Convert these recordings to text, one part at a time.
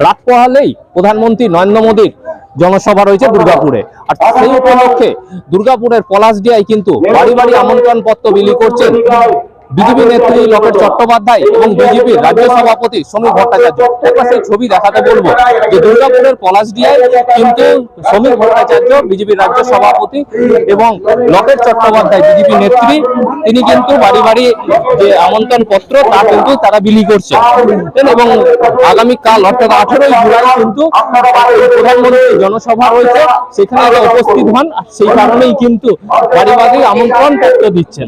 রাত পোহালেই প্রধানমন্ত্রী নরেন্দ্র মোদীর জনসভা রয়েছে দুর্গাপুরে। আর সেই উপলক্ষে দুর্গাপুরের পলাশডিয়ায় কিন্তু বাড়ি বাড়ি আমন্ত্রণ পত্র বিলি করছেন বিজেপি নেত্রী লকেট চট্টোপাধ্যায় এবং বিজেপির রাজ্য সভাপতি সমীর ভট্টাচার্য। একবার সেই ছবি দেখাতে বলব যে দুর্গাপুরের পলাশডিয়ায় কিন্তু সমীর ভট্টাচার্য বিজেপির রাজ্য সভাপতি এবং লকেট চট্টোপাধ্যায় বিজেপি নেত্রী তিনি কিন্তু বাড়ি বাড়ি যে আমন্ত্রণ পত্র তা কিন্তু তারা বিলি করছে। এবং আগামীকাল অর্থাৎ আঠেরোই জুলাই কিন্তু প্রধানমন্ত্রী জনসভা রয়েছে। সেখানে উপস্থিত হন। সেই কারণেই কিন্তু বাড়ি বাড়ি আমন্ত্রণ পত্র দিচ্ছেন।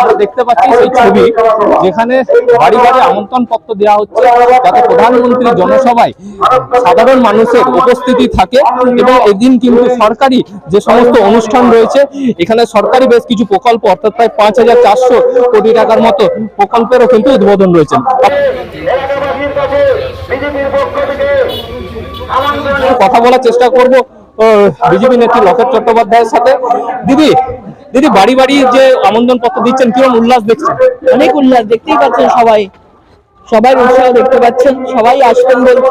আমরা দেখতে পাচ্ছি সেই ছবি যেখানে বাড়ি বাড়ি আমন্ত্রণ পত্র দেওয়া হচ্ছে যাতে প্রধানমন্ত্রী জনসভায় সাধারণ মানুষের উপস্থিতি থাকে এবং এদিন কিন্তু সরকারি যে সমস্ত অনুষ্ঠান রয়েছে এখানে সরকারি বেশ কিছু প্রকল্প অর্থাৎ প্রায় পাঁচ হাজার চারশো কোটি টাকার মতো প্রকল্পেরও কিন্তু উদ্বোধন রয়েছে। কথা বলার চেষ্টা করব বিজেপি নেত্রী লকেট চট্টোপাধ্যায়ের সাথে। দিদি দিদি বাড়ি বাড়ি যে আমন্ত্রণ পত্র দিচ্ছেন কীরকম উল্লাস দেখছেন? অনেক উল্লাস দেখতেই পাচ্ছেন সবাই। সবাই উৎসাহ দেখতে পাচ্ছেন সবাই আসবেন বলছে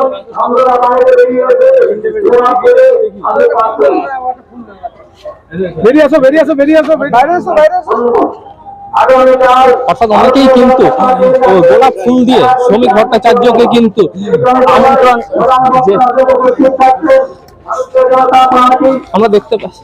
বেরিয়ে আসো বেরিয়ে আসো বেরিয়ে আসো বাইরে আসো বাইরে আসো অর্থাৎ অনেকেই কিন্তু ও, গোলাপ ফুল দিয়ে শ্রমিক ভট্টাচার্যকে কিন্তু আমন্ত্রণ আমরা দেখতে পাচ্ছি।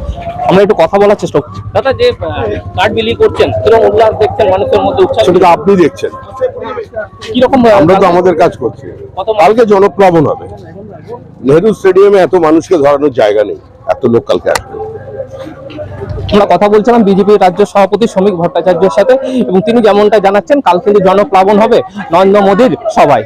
আমরা একটু কথা বলার চেষ্টা করছি। দাদা যে কার্ড বিলি করছেন কীরকম উল্লাস দেখছেন মানুষের মধ্যে উৎসাহ? সেটা আপনি দেখছেন। কীরকম আমরা তো আমাদের কাজ করছি। কালকে জনপ্লাবন হবে। নেহরু স্টেডিয়ামে এত মানুষকে ধরানোর জায়গা নেই। এত লোক কালকে আসবে। আমরা কথা বলছিলাম বিজেপি রাজ্য সভাপতি শ্রমিক ভট্টাচার্যের সাথে এবং তিনি যেমনটা জানাচ্ছেন কাল থেকে জনপ্লাবন হবে নরেন্দ্র মোদীর সভায়।